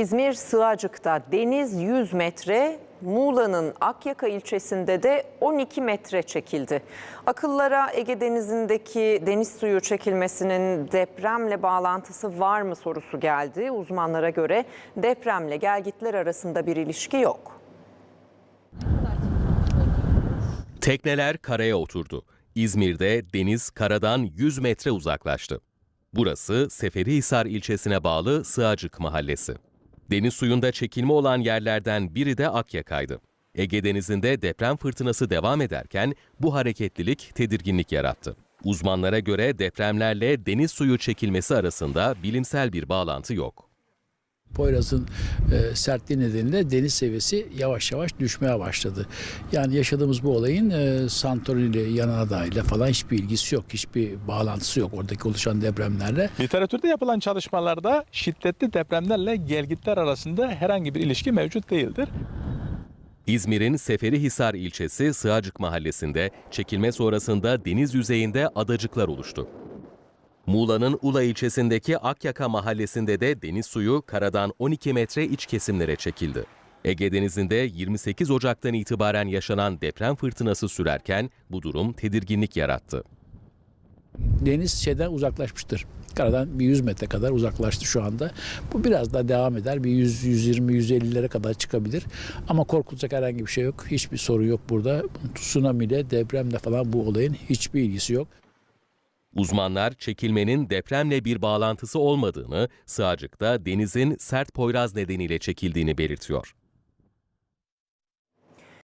İzmir Sığacık'ta deniz 100 metre, Muğla'nın Akyaka ilçesinde de 12 metre çekildi. Akıllara Ege Denizi'ndeki deniz suyu çekilmesinin depremle bağlantısı var mı sorusu geldi. Uzmanlara göre depremle gelgitler arasında bir ilişki yok. Tekneler karaya oturdu. İzmir'de deniz karadan 100 metre uzaklaştı. Burası Seferihisar ilçesine bağlı Sığacık mahallesi. Deniz suyunda çekilme olan yerlerden biri de Akyaka'ydı. Ege Denizi'nde deprem fırtınası devam ederken bu hareketlilik tedirginlik yarattı. Uzmanlara göre depremlerle deniz suyu çekilmesi arasında bilimsel bir bağlantı yok. Poyraz'ın e, sertliği nedeniyle deniz seviyesi yavaş yavaş düşmeye başladı. Yani yaşadığımız bu olayın e, Santorini ile Yanardağ ile falan hiçbir ilgisi yok. Hiçbir bağlantısı yok oradaki oluşan depremlerle. Literatürde yapılan çalışmalarda şiddetli depremlerle gelgitler arasında herhangi bir ilişki mevcut değildir. İzmir'in Seferihisar ilçesi Sığacık mahallesinde çekilme sonrasında deniz yüzeyinde adacıklar oluştu. Muğla'nın Ula ilçesindeki Akyaka mahallesinde de deniz suyu karadan 12 metre iç kesimlere çekildi. Ege Denizi'nde 28 Ocak'tan itibaren yaşanan deprem fırtınası sürerken bu durum tedirginlik yarattı. Deniz şeyden uzaklaşmıştır. Karadan bir 100 metre kadar uzaklaştı şu anda. Bu biraz daha devam eder. Bir 100, 120, 150'lere kadar çıkabilir. Ama korkulacak herhangi bir şey yok. Hiçbir sorun yok burada. Tsunami'yle, depremle falan bu olayın hiçbir ilgisi yok. Uzmanlar çekilmenin depremle bir bağlantısı olmadığını, Sığacık'ta denizin sert poyraz nedeniyle çekildiğini belirtiyor.